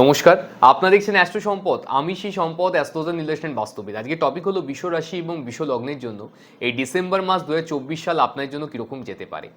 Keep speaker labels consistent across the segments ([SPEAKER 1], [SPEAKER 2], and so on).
[SPEAKER 1] নমস্কার। আপনারা দেখছেন অ্যাস্ট্রো সম্পদ। আমি সেই সম্পদ, অ্যাস্ট্রোজন ইনভেস্টমেন্ট বাস্তবিক। আজকে টপিক হলো বিশ্ব রাশি এবং বিশ্ব লগ্নের জন্য। এই ডিসেম্বর মাস দু হাজার চব্বিশ সাল আপনার জন্য কীরকম যেতে পারে?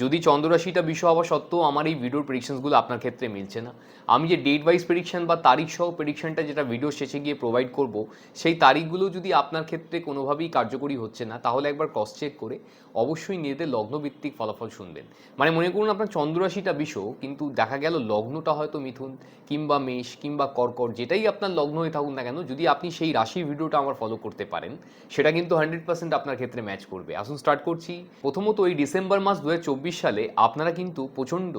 [SPEAKER 1] যদি চন্দ্ররাশিটা বিশ্ব হওয়া সত্ত্বেও আমার এই ভিডিওর প্রেডিকশনসগুলো আপনার ক্ষেত্রে মিলছে না। আমি যে ডেট ওয়াইজ প্রেডিকশন বা তারিখ সহ প্রেডিকশনটা যেটা ভিডিও শেষে গিয়ে প্রোভাইড করব, সেই তারিখগুলো যদি আপনার ক্ষেত্রে কোনোভাবেই কার্যকরী হচ্ছে না, তাহলে একবার ক্রস চেক করে অবশ্যই নিজেদের লগ্নভিত্তিক ফলাফল শুনবেন। মানে মনে করুন আপনার চন্দ্ররাশিটা বিষ কিন্তু দেখা গেল লগ্নটা হয়তো মিথুন কিংবা মেষ কিংবা কর্কর যেটাই আপনার লগ্ন হয়ে থাকুন না কেন, যদি আপনি সেই রাশির ভিডিওটা আমার ফলো করতে পারেন, সেটা কিন্তু হান্ড্রেড পার্সেন্ট আপনার ক্ষেত্রে ম্যাচ করবে। আসুন স্টার্ট করছি। প্রথমত এই ডিসেম্বর মাস দু হাজার চব্বিশ সালে আপনারা কিন্তু প্রচণ্ড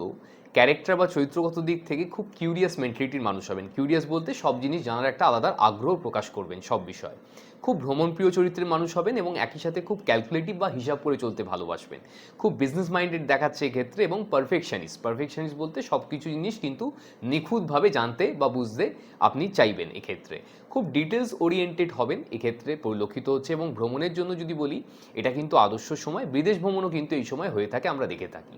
[SPEAKER 1] ক্যারেক্টার বা চরিত্রগত দিক থেকে খুব কিউরিয়াস মেন্টালিটির মানুষ হবেন। কিউরিয়াস বলতে সব জিনিস জানার একটা আলাদা আগ্রহ প্রকাশ করবেন সব বিষয়ে। খুব ভ্রমণপ্রিয় চরিত্রের মানুষ হবেন এবং একই সাথে খুব ক্যালকুলেটিভ বা হিসাব করে চলতে ভালোবাসবেন। খুব বিজনেস মাইন্ডেড দেখাচ্ছে এক্ষেত্রে এবং পারফেকশনিস্ট পারফেকশনিস্ট বলতে সব কিছু জিনিস কিন্তু নিখুঁতভাবে জানতে বা বুঝতে আপনি চাইবেন এক্ষেত্রে। খুব ডিটেলস ওরিয়েন্টেড হবেন এক্ষেত্রে পরিলক্ষিত হচ্ছে এবং ভ্রমণের জন্য যদি বলি, এটা কিন্তু আদর্শ সময়। বিদেশ ভ্রমণও কিন্তু এই সময় হয়ে থাকে, আমরা দেখে থাকি।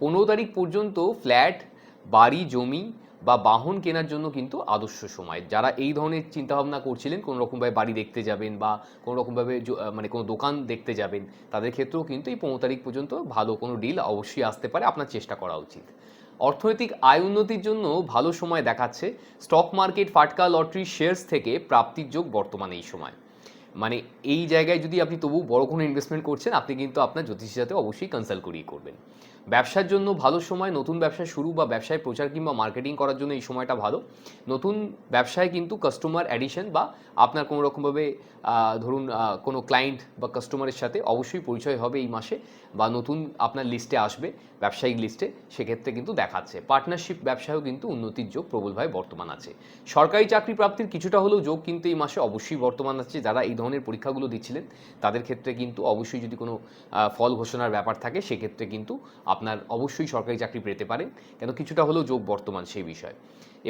[SPEAKER 1] পনেরো তারিখ পর্যন্ত ফ্ল্যাট, বাড়ি, জমি বা বাহন কেনার জন্য কিন্তু আদর্শ সময়। যারা এই ধরনের চিন্তাভাবনা করছিলেন, কোনো রকমভাবে বাড়ি দেখতে যাবেন বা কোনো রকমভাবে মানে কোনো দোকান দেখতে যাবেন, তাদের ক্ষেত্রেও কিন্তু এই পনেরো তারিখ পর্যন্ত ভালো কোনো ডিল অবশ্যই আসতে পারে, আপনার চেষ্টা করা উচিত। অর্থনৈতিক আয় উন্নতির জন্য ভালো সময় দেখাচ্ছে স্টক মার্কেট ফাটকা লটারি শেয়ার্স থেকে প্রাপ্তির যোগ বর্তমানে এই সময়। মানে এই জায়গায় যদি আপনি তবু বড় কোনো ইনভেস্টমেন্ট করছেন, আপনি কিন্তু আপনার জ্যোতিষীর সাথে অবশ্যই কনসাল্ট করিয়ে করবেন। ব্যবসার জন্য ভালো সময়, নতুন ব্যবসা শুরু বা ব্যবসায় প্রচার কিংবা মার্কেটিং করার জন্য এই সময়টা ভালো। নতুন ব্যবসায় কিন্তু কাস্টমার অ্যাডিশন বা আপনার কোনো রকমভাবে ধরুন কোনো ক্লায়েন্ট বা কাস্টমারের সাথে অবশ্যই পরিচয় হবে এই মাসে বা নতুন আপনার লিস্টে আসবে, ব্যবসায়িক লিস্টে সেক্ষেত্রে কিন্তু দেখাচ্ছে। পার্টনারশিপ ব্যবসায়ও কিন্তু উন্নতির যোগ প্রবলভাবে বর্তমান আছে। সরকারি চাকরি প্রাপ্তির কিছুটা হলেও যোগ কিন্তু এই মাসে অবশ্যই বর্তমান আছে। যারা এই ধরনের পরীক্ষাগুলো দিচ্ছিলেন, তাদের ক্ষেত্রে কিন্তু অবশ্যই যদি কোনো ফল ঘোষণার ব্যাপার থাকে, সেক্ষেত্রে কিন্তু আপনার অবশ্যই সরকারি চাকরি পেতে পারেন কেন কিছুটা হলেও যোগ বর্তমান সেই বিষয়ে।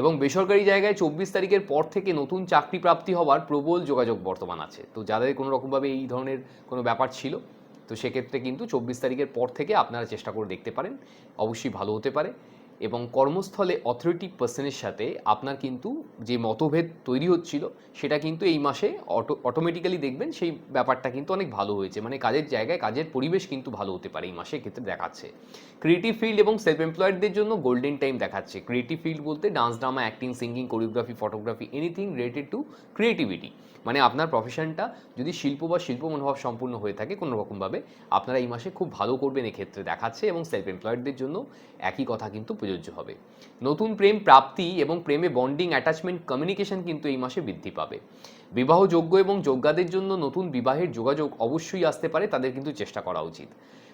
[SPEAKER 1] এবং বেসরকারি জায়গায় চব্বিশ তারিখের পর থেকে নতুন চাকরি প্রাপ্তি হওয়ার প্রবল যোগাযোগ বর্তমান আছে। তো যাদের কোনো রকমভাবে এই ধরনের কোনো ব্যাপার ছিল, তো সেক্ষেত্রে কিন্তু চব্বিশ তারিখের পর থেকে আপনারা চেষ্টা করে দেখতে পারেন। অবশ্যই ভালো হতে পারে। এবং কর্মস্থলে অথরিটি পার্সনের সাথে আপনার কিন্তু যে মতভেদ তৈরি হচ্ছিল, সেটা কিন্তু এই মাসে অটো অটোমেটিক্যালি দেখবেন সেই ব্যাপারটা কিন্তু অনেক ভালো হয়েছে। মানে কাজের জায়গায়, কাজের পরিবেশ কিন্তু ভালো হতে পারে এই মাসে ক্ষেত্রে দেখাচ্ছে। ক্রিয়েটিভ ফিল্ড এবং সেলফ এমপ্লয়েডদের জন্য গোল্ডেন টাইম দেখাচ্ছে। ক্রিয়েটিভ ফিল্ড বলতে dance drama acting singing choreography photography anything related to creativity মানে আপনার প্রফেশনটা যদি শিল্প বা শিল্প মনোভাব সম্পূর্ণ হয়ে থাকে কোনো রকমভাবে আপনারা এই মাসে খুব ভালো করবেন এক্ষেত্রে দেখাচ্ছে এবং সেলফ এমপ্লয়েডদের জন্য একই কথা কিন্তু প্রযোজ্য হবে। নতুন প্রেম প্রাপ্তি এবং প্রেমে বন্ডিং অ্যাটাচমেন্ট কমিউনিকেশন কিন্তু এই মাসে বৃদ্ধি পাবে। বিবাহযোগ্য এবং যোগ্যাদের জন্য নতুন বিবাহের যোগাযোগ অবশ্যই আসতে পারে, তাদের কিন্তু চেষ্টা করা উচিত।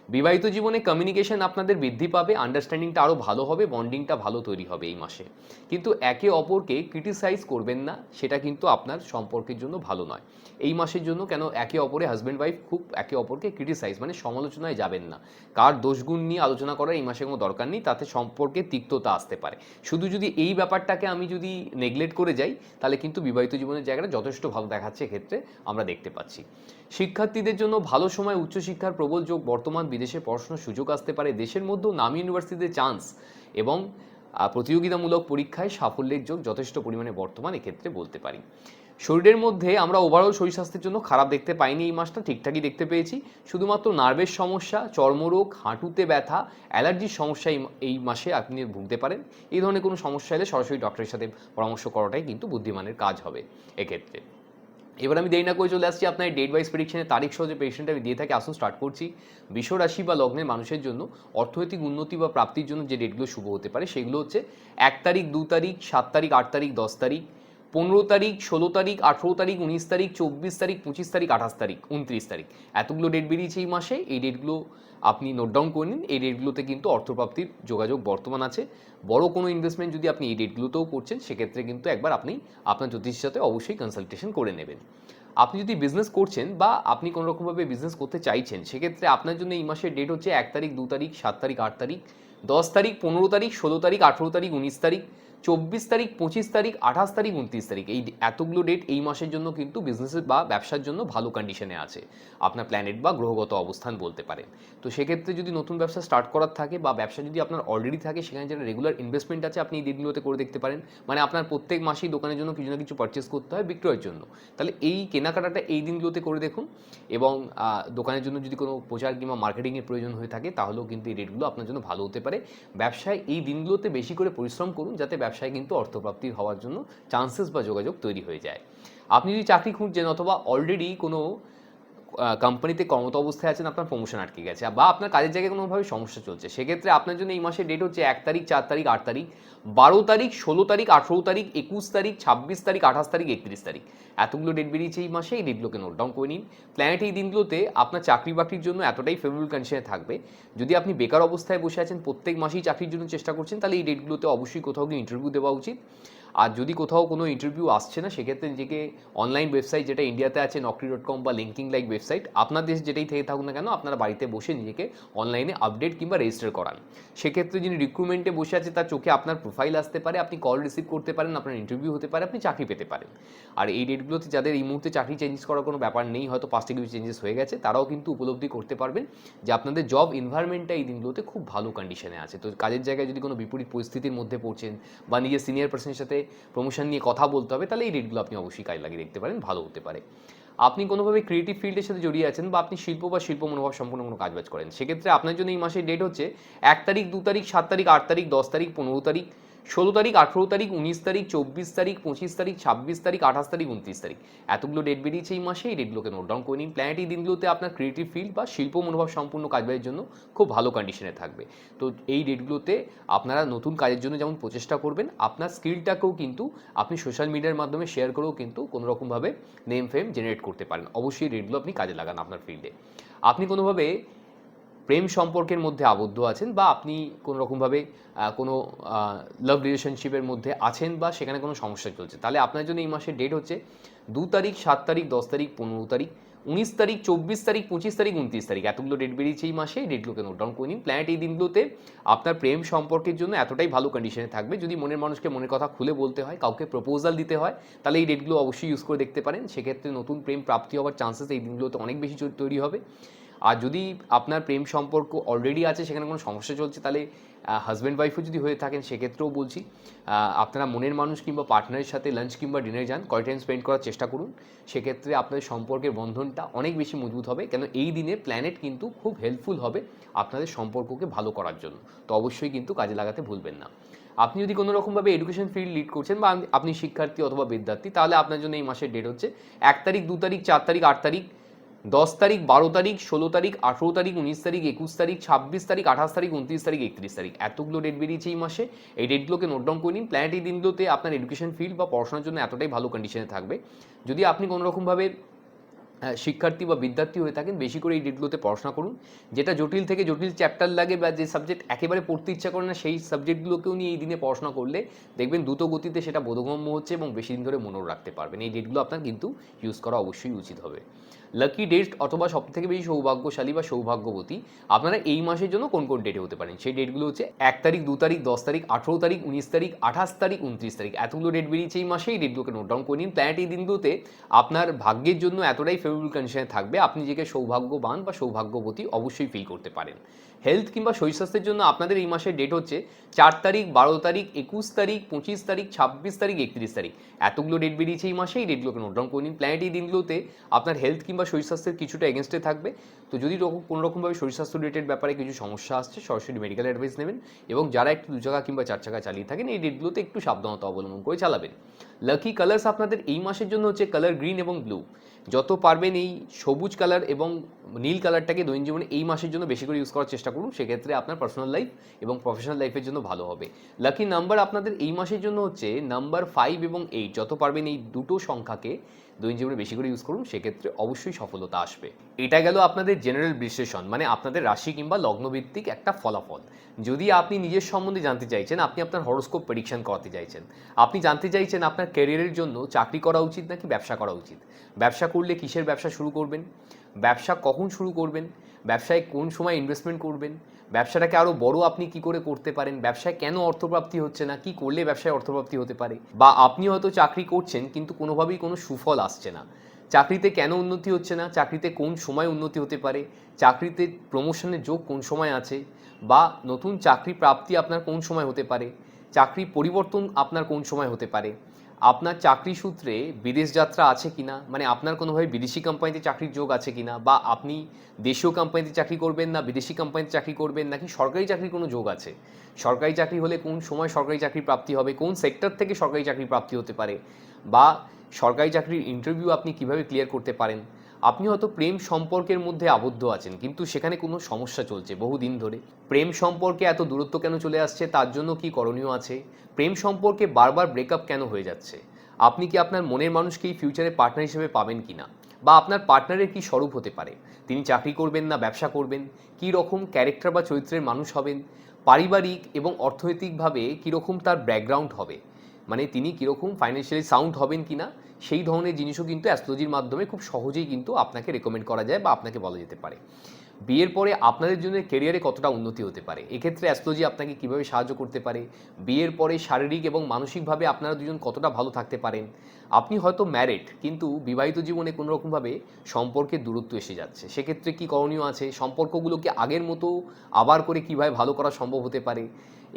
[SPEAKER 1] বিবাহিত জীবনে কমিউনিকেশন আপনাদের বৃদ্ধি পাবে আন্ডারস্ট্যান্ডিংটা আরও ভালো হবে বন্ডিংটা ভালো তৈরি হবে এই মাসে। কিন্তু একে অপরকে ক্রিটিসাইজ করবেন না, সেটা কিন্তু আপনার সম্পর্কের জন্য ভালো নয়। এই মাসের জন্য কেন একে অপরে হাজব্যান্ড ওয়াইফ খুব একে অপরকে ক্রিটিসাইজ মানে সমালোচনায় যাবেন না। কার দোষগুণ নিয়ে আলোচনা করার এই মাসে কোনো দরকার নেই, তাতে সম্পর্কে তিক্ততা আসতে পারে। শুধু যদি এই ব্যাপারটাকে আমি যদি নেগলেক্ট করে যাই, তাহলে কিন্তু বিবাহিত জীবনের জায়গাটা যথেষ্ট ভালো দেখাচ্ছে ক্ষেত্রে আমরা দেখতে পাচ্ছি। শিক্ষার্থীদের জন্য ভালো সময় উচ্চশিক্ষার প্রবল যোগ বর্তমান বিদেশে পড়াশোনার সুযোগ আসতে পারে। দেশের মধ্যেও নামী ইউনিভার্সিটিতে চান্স এবং প্রতিযোগিতামূলক পরীক্ষায় সাফল্যের যোগ যথেষ্ট পরিমাণে বর্তমান এক্ষেত্রে বলতে পারি। শরীরের মধ্যে আমরা ওভারঅল শরীর স্বাস্থ্যের জন্য খারাপ দেখতে পাইনি এই মাসটা, ঠিকঠাকই দেখতে পেয়েছি। শুধুমাত্র নার্ভের সমস্যা, চর্মরোগ, হাঁটুতে ব্যথা, অ্যালার্জির সমস্যা এই- মাসে আপনি ভুগতে পারেন। এই ধরনের কোনো সমস্যা এলে সরাসরি ডক্টরের সাথে পরামর্শ করাটাই কিন্তু বুদ্ধিমানের কাজ হবে এক্ষেত্রে। এবার আমি দেরি না করে চলে আসছি আপনার ডেট ওয়াইজ প্রেডিকশনের তারিখ সহ যে প্রেডিকশনটা আমি দিয়ে থাকি, আসুন স্টার্ট করছি। বিশ্ব রাশি বা লগ্নের মানুষের জন্য অর্থনৈতিক উন্নতি বা প্রাপ্তির জন্য যে ডেটগুলো শুভ হতে পারে, সেগুলো হচ্ছে এক তারিখ, দু তারিখ, সাত তারিখ, আট তারিখ, দশ তারিখ। পনেরো তারিখ, ষোলো তারিখ, আঠেরো তারিখ, উনিশ তারিখ, চব্বিশ তারিখ, পঁচিশ তারিখ, আঠাশ তারিখ, উনত্রিশ তারিখ। এতগুলো ডেট বেরিয়েছে এই মাসে। এই ডেটগুলো আপনি নোট ডাউন করে নিন। এই ডেটগুলোতে কিন্তু অর্থপ্রাপ্তির যোগাযোগ বর্তমান আছে। বড় কোনো ইনভেস্টমেন্ট যদি আপনি এই ডেটগুলোতেও করছেন, সেক্ষেত্রে কিন্তু একবার আপনি আপনার জ্যোতিষের সাথে অবশ্যই কনসালটেশন করে নেবেন। আপনি যদি বিজনেস করছেন বা আপনি কোনো রকমভাবে বিজনেস করতে চাইছেন, সেক্ষেত্রে আপনার জন্য এই মাসের ডেট হচ্ছে এক তারিখ, দু তারিখ, সাত তারিখ, আট তারিখ, দশ তারিখ, পনেরো তারিখ, ষোলো তারিখ, আঠেরো তারিখ, উনিশ তারিখ চব্বিশ তারিখ, পঁচিশ তারিখ, আঠাশ তারিখ, উনত্রিশ তারিখ। এই এতগুলো ডেট এই মাসের জন্য কিন্তু বিজনেসের বা ব্যবসার জন্য ভালো কন্ডিশনে আছে। আপনার প্ল্যানেট বা গ্রহগত অবস্থান বলতে পারেন। তো সেক্ষেত্রে যদি নতুন ব্যবসা স্টার্ট করার থাকে বা ব্যবসা যদি আপনার অলরেডি থাকে, সেখানে যেটা রেগুলার ইনভেস্টমেন্ট আছে, আপনি এই দিনগুলোতে করে দেখতে পারেন। মানে আপনার প্রত্যেক মাসেই দোকানের জন্য কিছু না কিছু পারচেস করতে হয় বিক্রয়ের জন্য। তাহলে এই কেনাকাটাটা এই দিনগুলোতে করে দেখুন এবং দোকানের জন্য যদি কোনো প্রচার কিংবা মার্কেটিংয়ের প্রয়োজন হয়ে থাকে, তাহলেও কিন্তু এই রেটগুলো আপনার জন্য ভালো হতে পারে। ব্যবসায় এই দিনগুলোতে বেশি করে পরিশ্রম করুন, যাতে ব্যবসায় কিন্তু অর্থপ্রাপ্তি হওয়ার জন্য চান্সেস বা যোগাযোগ তৈরি হয়ে যায়। আপনি যদি চাকরি খুঁজছেন অথবা অলরেডি কোনো কোম্পানিতে কর্মত অবস্থায় আছেন, আপনার প্রমোশন আটকে গেছে। বা আপনার কাজের জায়গায় কোনোভাবে সমস্যা চলছে। সেক্ষেত্রে আপনার জন্য এই মাসের ডেট হচ্ছে এক তারিখ, চার তারিখ, আট তারিখ, বারো তারিখ, ষোলো তারিখ, আঠেরো তারিখ, একুশ তারিখ, ছাব্বিশ তারিখ, আঠাশ তারিখ, একত্রিশ তারিখ। এতগুলো ডেট বেরিয়েছে এই মাসে, এই ডেটগুলোকে নোট ডাউন করে নিন। প্ল্যানেট এই দিনগুলোতে আপনার চাকরি বাকরির জন্য এতটাই ফেভারেবল কন্ডিশনে থাকবে। যদি আপনি বেকার অবস্থায় বসে আছেন, প্রত্যেক মাসেই চাকরির জন্য চেষ্টা করছেন, তাহলে এই ডেটগুলোতে অবশ্যই কোথাও গিয়ে ইন্টারভিউ দেওয়া উচিত। আর যদি কোথাও কোনো ইন্টারভিউ আসছে না, সেক্ষেত্রে নিজেকে অনলাইন ওয়েবসাইট যেটা ইন্ডিয়াতে আছে নকরি ডট কম বা লিঙ্কিং লাইক ওয়েবসাইট আপনার দেশ যেটাই থেকে থাকুক না কেন, আপনারা বাড়িতে বসে নিজেকে অনলাইনে আপডেট কিংবা রেজিস্টার করান। সেক্ষেত্রে যিনি রিক্রুটমেন্টে বসে আছে, তার চোখে আপনার প্রোফাইল আসতে পারে, আপনি কল রিসিভ করতে পারেন, আপনার ইন্টারভিউ হতে পারে, আপনি চাকরি পেতে পারেন। আর এই ডেটগুলোতে যাদের এই মুহূর্তে চাকরি চেঞ্জেস করার কোনো ব্যাপার নেই, হয়তো পাঁচটা কিছু চেঞ্জেস হয়ে গেছে, তারাও কিন্তু উপলব্ধি করতে পারবেন যে আপনাদের জব এনভায়রনমেন্টটা এই দিনগুলোতে খুব ভালো কন্ডিশনে আছে। তো কাজের জায়গায় যদি কোনো বিপরীত পরিস্থিতির মধ্যে পড়ছেন বা নিজের সিনিয়র পার্সনের সাথে প্রমোশন নিয়ে কথা বলতে হবে, তাহলে এই ডেটগুলো আপনি অবশ্যই কাজে লাগিয়ে দেখতে পারেন, ভালো হতে পারে। আপনি কোনোভাবে ক্রিয়েটিভ ফিল্ডের সাথে জড়িয়ে আছেন বা আপনি শিল্প বা শিল্প মনোভাব সম্পূর্ণ কোনো কাজবাজ করেন, সেক্ষেত্রে আপনার জন্য এই মাসের ডেট হচ্ছে এক তারিখ, দু তারিখ, সাত তারিখ, আট তারিখ, দশ তারিখ, পনেরো তারিখ। ষোলো তারিখ, আঠেরো তারিখ, উনিশ তারিখ, চব্বিশ তারিখ, পঁচিশ তারিখ, ছাব্বিশ তারিখ, আঠাশ তারিখ, উনত্রিশ তারিখ। এতগুলো ডেট বেরিয়েছে এই মাসে, এই ডেটগুলোকে নোট ডাউন করে নিন। প্ল্যানেট এই দিনগুলোতে আপনার ক্রিয়েটিভ ফিল্ড বা শিল্প মনোভাব সম্পূর্ণ কাজবাজের জন্য খুব ভালো কন্ডিশনে থাকবে। তো এই ডেটগুলোতে আপনারা নতুন কাজের জন্য যেমন প্রচেষ্টা করবেন, আপনার স্কিলটাকেও কিন্তু আপনি সোশ্যাল মিডিয়ার মাধ্যমে শেয়ার করেও কিন্তু কোনো রকমভাবে নেম ফেম জেনারেট করতে পারেন। অবশ্যই ডেটগুলো আপনি কাজে লাগান আপনার ফিল্ডে আপনি কোনোভাবে প্রেম সম্পর্কের মধ্যে আবদ্ধ আছেন বা আপনি কোনো রকমভাবে কোনো লাভ রিলেশনশিপের মধ্যে আছেন বা সেখানে কোনো সমস্যা চলছে। তাহলে আপনার জন্য এই মাসের ডেট হচ্ছে দু তারিখ, সাত তারিখ, দশ তারিখ, পনেরো তারিখ, উনিশ তারিখ, চব্বিশ তারিখ, পঁচিশ তারিখ, উনত্রিশ তারিখ। এতগুলো ডেট বেরিয়েছে এই মাসে এই ডেটগুলোকে নোট ডাউন করে নিন। প্ল্যানেট এই দিনগুলোতে আপনার প্রেম সম্পর্কের জন্য এতটাই ভালো কন্ডিশনে থাকবে, যদি মনের মানুষকে মনের কথা খুলে বলতে হয়, কাউকে প্রপোজাল দিতে হয়, তাহলে এই ডেটগুলো অবশ্যই ইউজ করে দেখতে পারেন। সেক্ষেত্রে নতুন প্রেম প্রাপ্তি হওয়ার চান্সেস এই দিনগুলোতে অনেক বেশি তৈরি হবে। আর যদি আপনার প্রেম সম্পর্ক অলরেডি আছে, সেখানে কোনো সমস্যা চলছে, তাহলে হাজব্যান্ড ওয়াইফও যদি হয়ে থাকেন, সেক্ষেত্রেও বলছি আপনারা মনের মানুষ কিংবা পার্টনারের সাথে লাঞ্চ কিংবা ডিনার যান, কয় টাইম স্পেন্ড করার চেষ্টা করুন। সেক্ষেত্রে আপনাদের সম্পর্কের বন্ধনটা অনেক বেশি মজবুত হবে, কেন এই দিনে প্ল্যানেট কিন্তু খুব হেল্পফুল হবে আপনাদের সম্পর্ককে ভালো করার জন্য। তো অবশ্যই কিন্তু কাজে লাগাতে ভুলবেন না। আপনি যদি কোনো রকমভাবে এডুকেশন ফিল্ড লিড করছেন বা আপনি শিক্ষার্থী অথবা বিদ্যার্থী, তাহলে আপনার জন্য এই মাসের ডেট হচ্ছে এক তারিখ, দু তারিখ, চার তারিখ, আট তারিখ দশ তারিখ বারো তারিখ ষোলো তারিখ আঠেরো তারিখ উনিশ তারিখ একুশ তারিখ ছাব্বিশ তারিখ আঠাশ তারিখ উনত্রিশ তারিখ একত্রিশ তারিখ। এতগুলো ডেট বেরিয়েছে এই মাসে। এই ডেটগুলোকে নোট ডাউন করে নিন। প্ল্যানেট এই দিনগুলোতে আপনার এডুকেশন ফিল্ড বা পড়াশোনার জন্য এতটাই ভালো কন্ডিশনে থাকবে। যদি আপনি কোনো রকমভাবে আহ, শিক্ষার্থী বা বিদ্যার্থী হয়ে থাকেন, বেশি করে এই ডেটগুলোতে পড়াশোনা করুন। যেটা জটিল থেকে জটিল চ্যাপ্টার লাগে বা যে সাবজেক্ট একেবারে পড়তে ইচ্ছা করে না, সেই সাবজেক্টগুলোকেও নিয়ে এই দিনে পড়াশোনা করলে দেখবেন দ্রুত গতিতে সেটা বোধগম্য হচ্ছে এবং বেশি দিন ধরে মনেও রাখতে পারবেন। এই ডেটগুলো আপনার কিন্তু ইউজ করা অবশ্যই উচিত হবে। লাকি ডেট অথবা সব থেকে বেশি সৌভাগ্যশালী বা সৌভাগ্যবতী আপনারা এই মাসের জন্য কোন কোন ডেটে হতে পারেন? সেই ডেটগুলো হচ্ছে এক তারিখ, দু তারিখ, দশ তারিখ, আঠেরো তারিখ, উনিশ তারিখ, আঠাশ তারিখ, উনত্রিশ তারিখ। এতগুলো ডেট বেরিয়েছে এই মাসে, এই ডেটগুলোকে নোট ডাউন করে নিন। প্ল্যানেট এই দিনগুলোতে আপনার ভাগ্যের জন্য এতটাই ফেভারেবল কন্ডিশনে থাকবে আপনি নিজেকে সৌভাগ্যবান বা সৌভাগ্যবতী অবশ্যই ফিল করতে পারেন। হেলথ কিংবা শরীর স্বাস্থ্যের জন্য আপনাদের এই মাসের ডেট হচ্ছে চার তারিখ, বারো তারিখ, একুশ তারিখ, পঁচিশ তারিখ, ছাব্বিশ তারিখ, একত্রিশ তারিখ। এতগুলো ডেট বেরিয়েছে এই মাসে, এই ডেটগুলোকে নোট ডাউন করে নিন। প্ল্যানেট এই দিনগুলোতে আপনার হেলথ কিংবা শরীর স্বাস্থ্যের কিছুটা এগেনস্টে থাকবে। তো যদি কোনো রকমভাবে শরীর স্বাস্থ্য রিলেটেড ব্যাপারে কিছু সমস্যা আসছে, সরাসরি মেডিকেল অ্যাডভাইস নেবেন এবং যারা একটু দু চাকা কিংবা চার চাকা চালিয়ে থাকেন, এই ডেটগুলোতে একটু সাবধানতা অবলম্বন করে চালাবেন। লাকি কালার্স আপনাদের এই মাসের জন্য হচ্ছে কালার গ্রিন এবং ব্লু যত পারবেন এই সবুজ কালার এবং নীল কালারটাকে দৈনন্দিন জীবনে এই মাসের জন্য বেশি করে ইউজ করার চেষ্টা করুন, সেক্ষেত্রে আপনার পার্সোনাল লাইফ এবং প্রফেশনাল লাইফের জন্য ভালো হবে। লাকি নাম্বার আপনাদের এই মাসের জন্য হচ্ছে নাম্বার ফাইভ এবং এইট যত পারবেন এই দুটো সংখ্যাকে দৈনন্দিন জীবনে বেশি করে ইউজ করুন, সেক্ষেত্রে অবশ্যই সফলতা আসবে। এটা গেল আপনাদের জেনারেল বিশ্লেষণ মানে আপনাদের রাশি কিংবা লগ্নভিত্তিক একটা ফলাফল। যদি আপনি নিজের সম্বন্ধে জানতে চাইছেন, আপনি আপনার হরোস্কোপ প্রেডিকশন করাতে চাইছেন। আপনি জানতে চাইছেন আপনার ক্যারিয়ারের জন্য চাকরি করা উচিত নাকি ব্যবসা করা উচিত? ব্যবসা করলে কিসের ব্যবসা শুরু করবেন? ব্যবসা কখন শুরু করবেন? ব্যবসায় কোন সময় ইনভেস্টমেন্ট করবেন? ব্যবসাটাকে আরও বড় আপনি কি করে করতে পারেন? ব্যবসায় কেন অর্থপ্রাপ্তি হচ্ছে না? কি করলে ব্যবসায় অর্থপ্রাপ্তি হতে পারে? বা আপনি হয়তো চাকরি করছেন, কিন্তু কোনোভাবেই কোনো সুফল আসছে না। চাকরিতে কেন উন্নতি হচ্ছে না? চাকরিতে কোন সময় উন্নতি হতে পারে? চাকরিতে প্রমোশনের যোগ কোন সময় আছে? বা নতুন চাকরি প্রাপ্তি আপনার কোন সময় হতে পারে? চাকরি পরিবর্তন আপনার কোন সময় হতে পারে? আপনার চাকরি সূত্রে বিদেশ যাত্রা আছে কি না মানে আপনার কোনোভাবে বিদেশি কোম্পানিতে চাকরির যোগ আছে কি না বা আপনি দেশীয় কোম্পানিতে চাকরি করবেন না, বিদেশি কোম্পানিতে চাকরি করবেন নাকি সরকারি চাকরির কোনো যোগ আছে? সরকারি চাকরি হলে কোন সময় সরকারি চাকরি প্রাপ্তি হবে? কোন সেক্টর থেকে সরকারি চাকরি প্রাপ্তি হতে পারে? বা সরকারি চাকরির ইন্টারভিউ আপনি কীভাবে ক্লিয়ার করতে পারেন? আপনি হয়তো প্রেম সম্পর্কের মধ্যে আবদ্ধ আছেন, কিন্তু সেখানে কোনো সমস্যা চলছে। বহুদিন ধরে প্রেম সম্পর্কে এত দূরত্ব কেন চলে আসছে, তার জন্য কি করণীয় আছে? প্রেম সম্পর্কে বারবার ব্রেকআপ কেন হয়ে যাচ্ছে? আপনি কি আপনার মনের মানুষকেই ফিউচারে পার্টনার হিসেবে পাবেন কি না? বা আপনার পার্টনারের কি স্বরূপ হতে পারে? তিনি চাকরি করবেন না, ব্যবসা করবেন? কী রকম ক্যারেক্টার বা চরিত্রের মানুষ হবেন? পারিবারিক এবং অর্থনৈতিকভাবে কীরকম তার ব্যাকগ্রাউন্ড হবে? মানে তিনি কীরকম ফাইন্যান্সিয়ালি সাউন্ড হবেন কি না? সেই ধরনের জিনিসও কিন্তু অ্যাস্ট্রোলজির মাধ্যমে খুব সহজেই কিন্তু আপনাকে রেকমেন্ড করা যায় বা আপনাকে বলা যেতে পারে। বিয়ের পরে আপনাদের জন্য কেরিয়ারে কতটা উন্নতি হতে পারে? এক্ষেত্রে অ্যাস্ট্রোলজি আপনাকে কীভাবে সাহায্য করতে পারে? বিয়ের পরে শারীরিক এবং মানসিকভাবে আপনারা দুজন কতটা ভালো থাকতে পারেন? আপনি হয়তো ম্যারিড কিন্তু বিবাহিত জীবনে কোনো রকমভাবে সম্পর্কের দূরত্ব এসে যাচ্ছে। সেক্ষেত্রে কি করণীয় আছে? সম্পর্কগুলোকে আগের মতো আবার করে কীভাবে ভালো করা সম্ভব হতে পারে?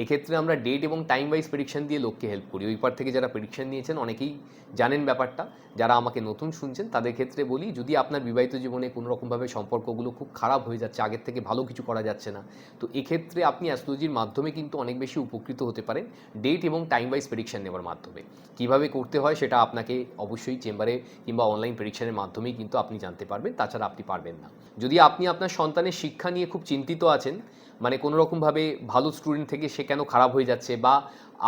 [SPEAKER 1] এক্ষেত্রে আমরা ডেট এবং টাইম ওয়াইজ প্রেডিকশন দিয়ে লোককে হেল্প করি। ওই পার থেকে যারা প্রেডিকশন নিয়েছেন, অনেকেই জানেন ব্যাপারটা। যারা আমাকে নতুন শুনছেন, তাদের ক্ষেত্রে বলি, যদি আপনার বিবাহিত জীবনে কোনো রকমভাবে সম্পর্কগুলো খুব খারাপ হয়ে যাচ্ছে, আগের থেকে ভালো কিছু করা যাচ্ছে না, তো এক্ষেত্রে আপনি অ্যাস্ট্রোলজির মাধ্যমে কিন্তু অনেক বেশি উপকৃত হতে পারেন ডেট এবং টাইম ওয়াইজ প্রেডিকশন নেওয়ার মাধ্যমে। কীভাবে করতে হয় সেটা আপনাকে অবশ্যই চেম্বারে কিংবা অনলাইন প্রেডিকশনের মাধ্যমেই কিন্তু আপনি জানতে পারবেন, তাছাড়া আপনি পারবেন না। যদি আপনি আপনার সন্তানের শিক্ষা নিয়ে খুব চিন্তিত আছেন মানে কোনো রকমভাবে ভালো স্টুডেন্ট থেকে সে কেন খারাপ হয়ে যাচ্ছে বা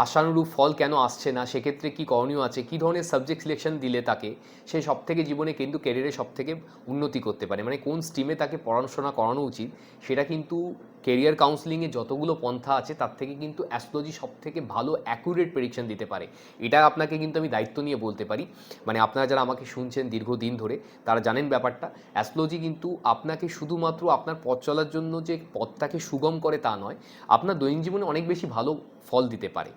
[SPEAKER 1] আশানুরূপ ফল কেন আসছে না, সেক্ষেত্রে কী করণীয় আছে, কী ধরনের সাবজেক্ট সিলেকশন দিলে তাকে সে সব থেকে জীবনে কিন্তু ক্যারিয়ারে সব থেকে উন্নতি করতে পারে? মানে কোন স্ট্রিমে তাকে পড়াশোনা করানো উচিত, সেটা কিন্তু কেরিয়ার কাউন্সিলিংয়ে যতগুলো পন্থা আছে, তার থেকে কিন্তু অ্যাস্ট্রোলজি সব থেকে ভালো অ্যাকুরেট প্রেডিকশন দিতে পারে। এটা আপনাকে কিন্তু আমি দায়িত্ব নিয়ে বলতে পারি। মানে আপনারা যারা আমাকে শুনছেন দীর্ঘদিন ধরে, তারা জানেন ব্যাপারটা। অ্যাস্ট্রোলজি কিন্তু আপনাকে শুধুমাত্র আপনার পথ চলার জন্য যে পথটাকে সুগম করে তা নয়, আপনার দৈনিক জীবনে অনেক বেশি ভালো ফল দিতে পারে।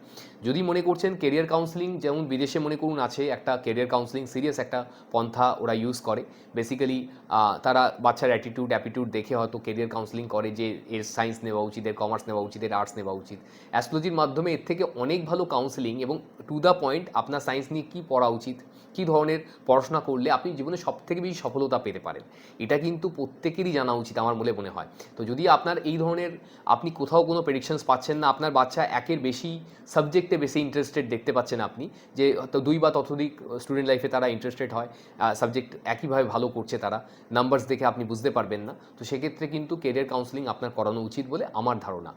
[SPEAKER 1] যদি মনে করছেন কেরিয়ার কাউন্সিলিং যেমন বিদেশে মনে করুন আছে একটা কেরিয়ার কাউন্সিলিং সিরিয়াস একটা পন্থা ওরা ইউজ করে। বেসিক্যালি তারা বাচ্চার অ্যাটিটিউড অ্যাপিটিউড দেখে হয়তো কেরিয়ার কাউন্সিলিং করে যে এর সায়েন্স নেওয়া উচিত, এর কমার্স নেওয়া উচিত, এর আর্টস নেওয়া উচিত। অ্যাস্ট্রোলজির মাধ্যমে এর থেকে অনেক ভালো কাউন্সিলিং এবং টু দ্য পয়েন্ট আপনার সায়েন্স নিয়ে কী পড়া উচিত, কী ধরনের পড়াশোনা করলে আপনি জীবনে সব থেকে বেশি সফলতা পেতে পারেন, এটা কিন্তু প্রত্যেকেরই জানা উচিত আমার বলে মনে হয়। তো যদি আপনার এই ধরনের আপনি কোথাও কোনো প্রেডিকশনস পাচ্ছেন না, আপনার বাচ্চা একের বেশি সাবজেক্টে বেশি ইন্টারেস্টেড দেখতে পাচ্ছেন আপনি, যে দুই বা ততোধিক স্টুডেন্ট লাইফে তারা ইন্টারেস্টেড হয় সাবজেক্ট একইভাবে ভালো করছে তারা নাম্বারস দেখে আপনি বুঝতে পারবেন না, তো সেক্ষেত্রে কিন্তু কেরিয়ার কাউন্সিলিং আপনার করানো উচিত বলে আমার ধারণা।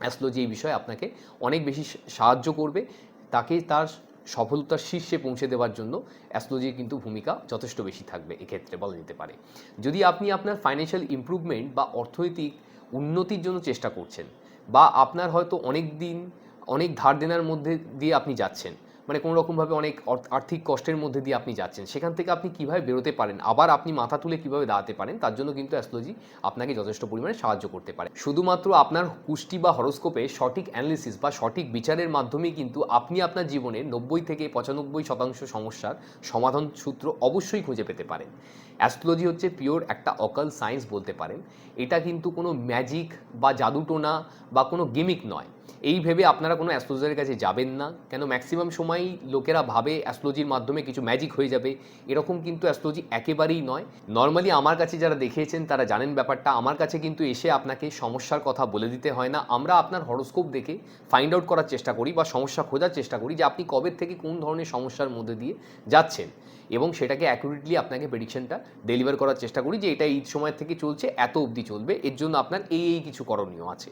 [SPEAKER 1] অ্যাস্ট্রোলজি এই বিষয়ে আপনাকে অনেক বেশি সাহায্য করবে। তাকে তার সফলতার শীর্ষে পৌঁছে দেওয়ার জন্য অ্যাস্ট্রোলজির কিন্তু ভূমিকা যথেষ্ট বেশি থাকবে এক্ষেত্রে বলা যেতে পারে। যদি আপনি আপনার ফাইন্যান্সিয়াল ইমপ্রুভমেন্ট বা অর্থনৈতিক উন্নতির জন্য চেষ্টা করছেন বা আপনার হয়তো অনেক দিন, অনেক ধার দেনার মধ্যে দিয়ে আপনি যাচ্ছেন মানে কোনো রকমভাবে অনেক আর্থিক কষ্টের মধ্যে দিয়ে আপনি যাচ্ছেন। সেখান থেকে আপনি কীভাবে বেরোতে পারেন? আবার আপনি মাথা তুলে কীভাবে দাঁড়াতে পারেন? তার জন্য কিন্তু অ্যাস্ট্রোলজি আপনাকে যথেষ্ট পরিমাণে সাহায্য করতে পারে। শুধুমাত্র আপনার কুষ্টি বা হরস্কোপে সঠিক অ্যানালিসিস বা সঠিক বিচারের মাধ্যমেই কিন্তু আপনি আপনার জীবনের নব্বই থেকে পঁচানব্বই শতাংশ সমস্যার সমাধান সূত্র অবশ্যই খুঁজে পেতে পারেন। অ্যাস্ট্রোলজি হচ্ছে পিওর একটা অকাল সায়েন্স বলতে পারেন। এটা কিন্তু কোনো ম্যাজিক বা জাদুটোনা বা কোনো গিমিক নয়। এই ভেবে আপনারা কোনো অ্যাস্ট্রোলজারের কাছে যাবেন না। কেন ম্যাক্সিমাম সময়ই লোকেরা ভাবে অ্যাস্ট্রোলজির মাধ্যমে কিছু ম্যাজিক হয়ে যাবে। এরকম কিন্তু অ্যাস্ট্রোলজি একেবারেই নয়। নর্মালি আমার কাছে যারা দেখিয়েছেন, তারা জানেন ব্যাপারটা। আমার কাছে কিন্তু এসে আপনাকে সমস্যার কথা বলে দিতে হয় না। আমরা আপনার হরোস্কোপ দেখে ফাইন্ড আউট করার চেষ্টা করি বা সমস্যা খোঁজার চেষ্টা করি যে আপনি কবে থেকে কোন ধরনের সমস্যার মধ্যে দিয়ে যাচ্ছেন। এবং সেটাকে অ্যাকুরেটলি আপনাকে প্রেডিকশনটা ডেলিভার করার চেষ্টা করি যে এটা এই সময় থেকে চলছে, এত অবধি চলবে। এর জন্য আপনার এই এই কিছু করণীয় আছে।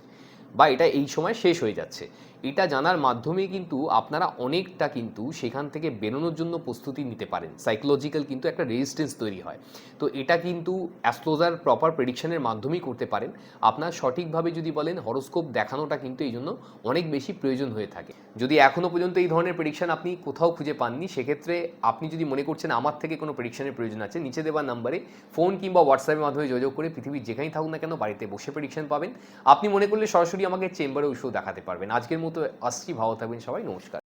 [SPEAKER 1] বা এটা এই সময় শেষ হয়ে যাচ্ছে। এটা জানার মাধ্যমে কিন্তু আপনারা অনেকটা কিন্তু সেখান থেকে বেরোনোর জন্য প্রস্তুতি নিতে পারেন। সাইকোলজিক্যাল কিন্তু একটা রেজিস্ট্যান্স তৈরি হয়। তো এটা কিন্তু অ্যাস্ট্রোজার প্রপার প্রেডিকশনের মাধ্যমেই করতে পারেন। আপনার সঠিকভাবে যদি বলেন হরোস্কোপ দেখানোটা কিন্তু এই জন্য অনেক বেশি প্রয়োজন হয়ে থাকে। যদি এখনও পর্যন্ত এই ধরনের প্রেডিকশন আপনি কোথাও খুঁজে পাননি, সেক্ষেত্রে আপনি যদি মনে করছেন আমার থেকে কোনো প্রেডিকশনের প্রয়োজন আছে, নিচে দেওয়ার নাম্বারে ফোন কিংবা হোয়াটসঅ্যাপের মাধ্যমে যোগাযোগ করে পৃথিবীর যেখানেই থাকুক না কেন বাড়িতে বসে প্রেডিকশন পাবেন। আপনি মনে করলে সরাসরি আমাকে চেম্বারে ওষুধ দেখাতে পারবেন। আজকের মতো আসছি ভালো থাকবেন সবাই নমস্কার।